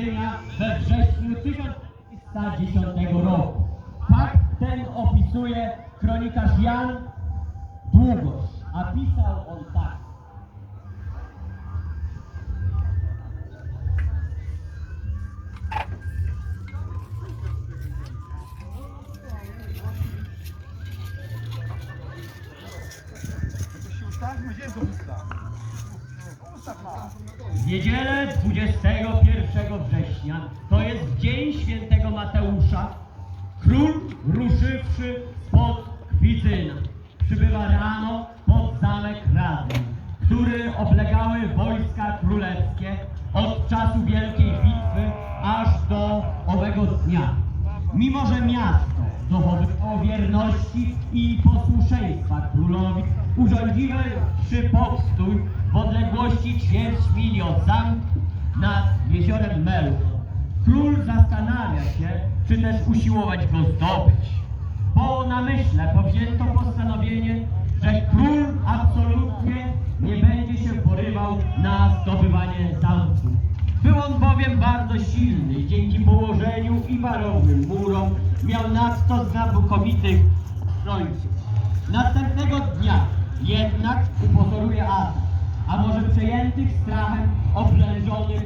Radzynia we wrześniu 1310 roku. Fakt ten opisuje kronikarz Jan Długosz, a pisał on tak. Jakoś się ustawmy, gdzie jest? W niedzielę 21 września, to jest dzień świętego Mateusza, król ruszywszy spod Kwidzyna, przybywa rano pod zamek Rady, który oblegały wojska królewskie od czasu Wielkiej Bitwy aż do owego dnia. Mimo, że miasto dochowywało wierności i posłuszeństwa królowi, urządziły przy postój w odległości ćwierć mili od zamku nad jeziorem Melów. Król zastanawia się, czy też usiłować go zdobyć. Po namyśle powzięto postanowienie, że król absolutnie nie będzie się porywał na zdobywanie zamku. Był on bowiem bardzo silny dzięki położeniu i warownym murom miał nadto znakomitych obrońców. Następnego dnia jednak upozoruje atak, a może przejętych strachem oblężonych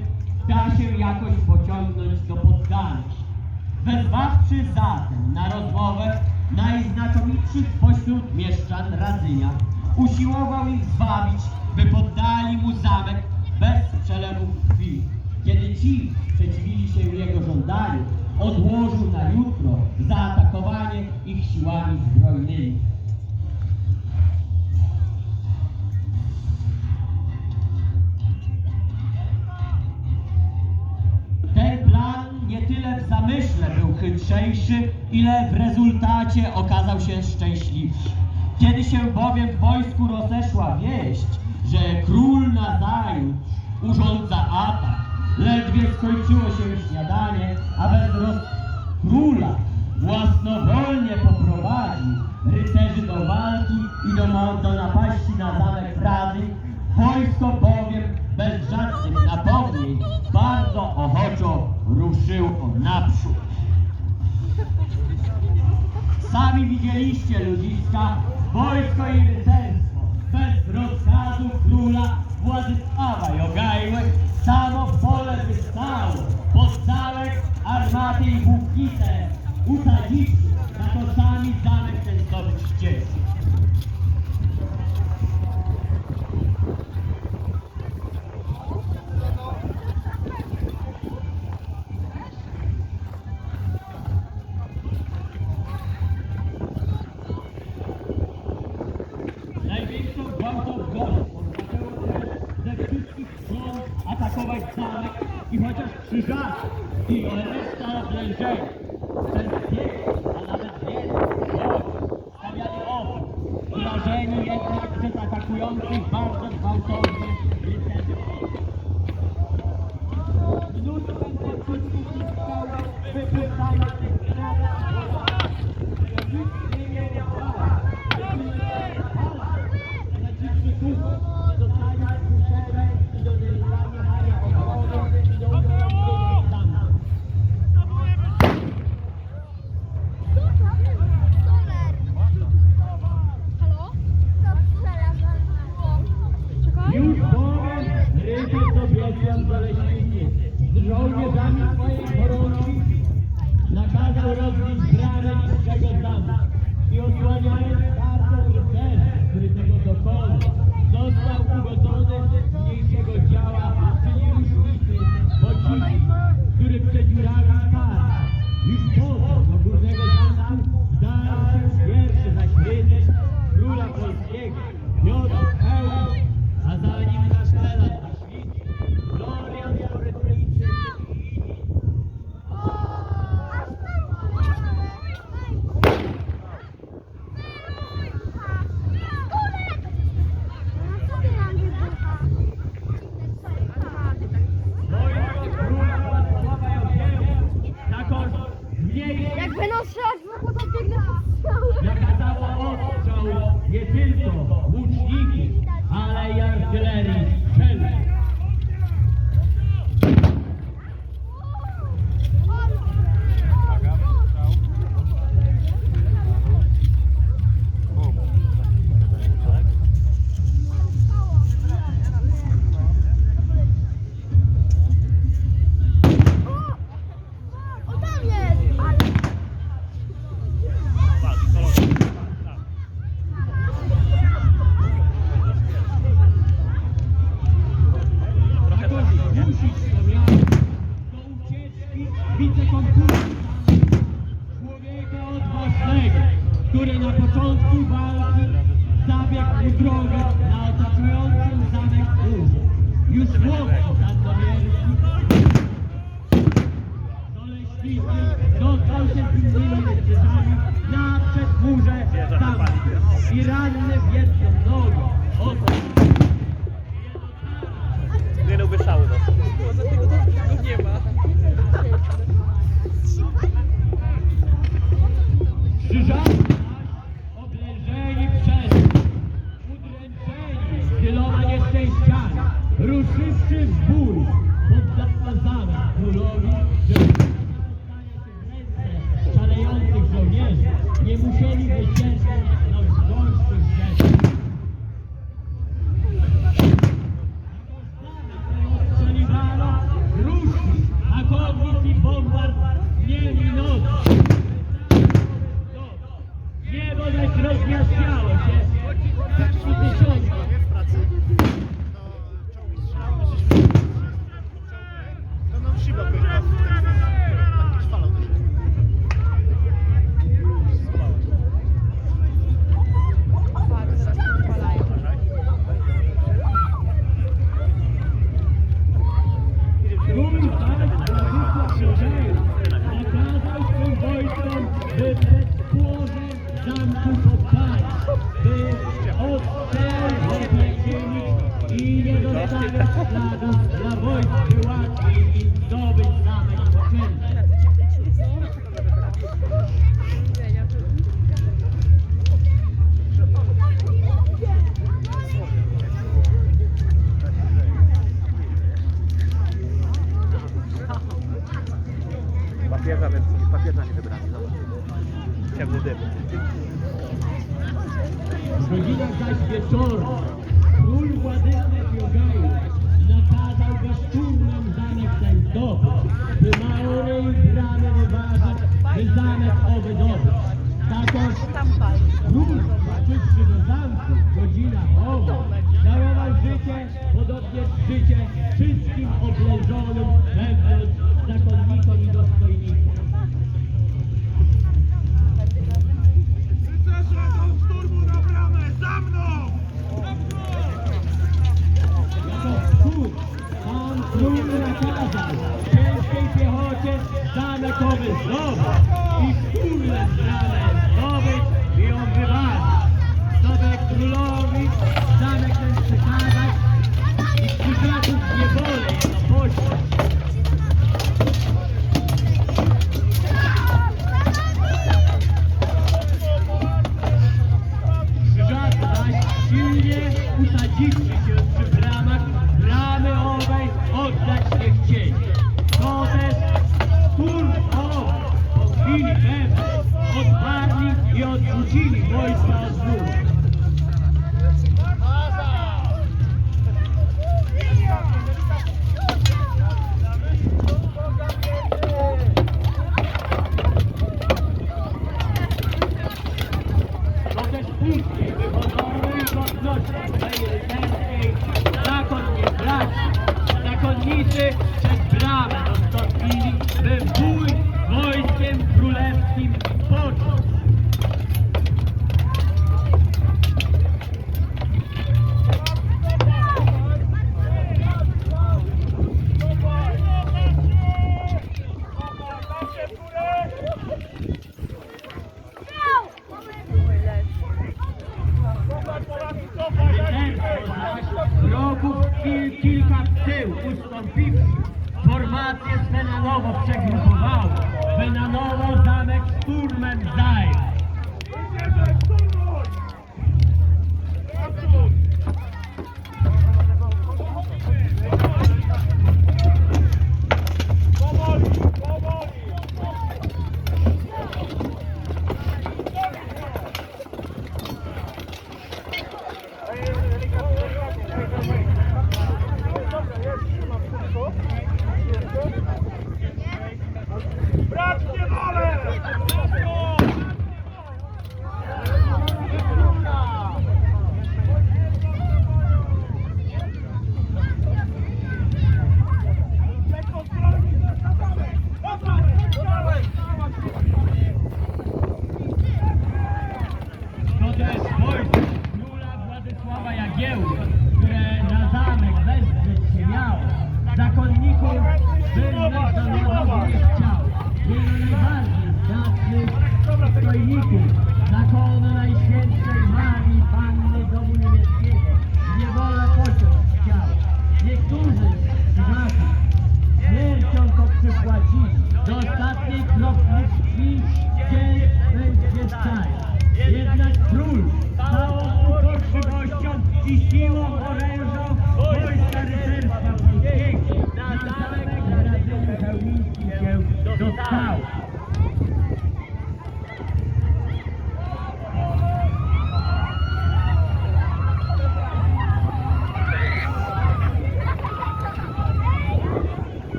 da się jakoś pociągnąć do poddania. Wezwawszy zatem na rozmowę najznakomitszych pośród mieszczan Radzynia, usiłował ich zwabić, by poddali mu zamek bez przelewu krwi. Kiedy ci sprzeciwili się jego żądaniu, odłożył na jutro zaatakowanie ich siłami zbrojnymi. Ten plan nie tyle w zamyśle był chytrzejszy, ile w rezultacie okazał się szczęśliwszy. Kiedy się bowiem w wojsku rozeszła wieść, że król nazajutrz urządza ledwie skończyło się śniadanie, a bez roz... króla własnowolnie poprowadzi rycerzy do walki i do, do napaści na zamek Rady, wojsko bowiem bez żadnych napomnień bardzo ochoczo ruszyło naprzód. Sami widzieliście ludziska, wojsko i rycerstwo, króla Władysława Jogajły, samo pole wystało, pod zamek armaty i włóknite, usadziwszy, na to sami zamek ten zdobyć chcieli. Krzyżacy i reszta oblężenia przez pięć, a dobiegłem do mniejszą Jak będą strzelać w ruchu, to biegnę nakazało ostrzał nie tylko łuczników, ale i artylerii drogę na otaczającym zamek Ust. Już chłopcy sandomierski Doleśnicy dostał się z innymi rycerzami na przedwórze zamku i ranny w jedną nogę. Oto Nie no, wyszało nas. Dlatego to nie ma. Krzyżak! Nie, Niebo zaś rozjaśniało się, tak utysiąca. Salve! Zakonnicy przez bramę dostąpili, by w check it out.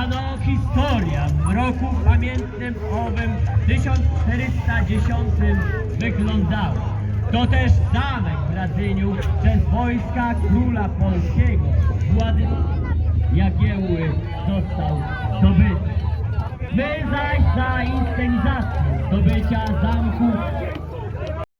Ano historia w roku pamiętnym owym 1410 wyglądała. To też zamek w Radzyniu przez wojska króla polskiego Władysława Jagiełły został zdobyty. My zaś za inscenizację zdobycia zamku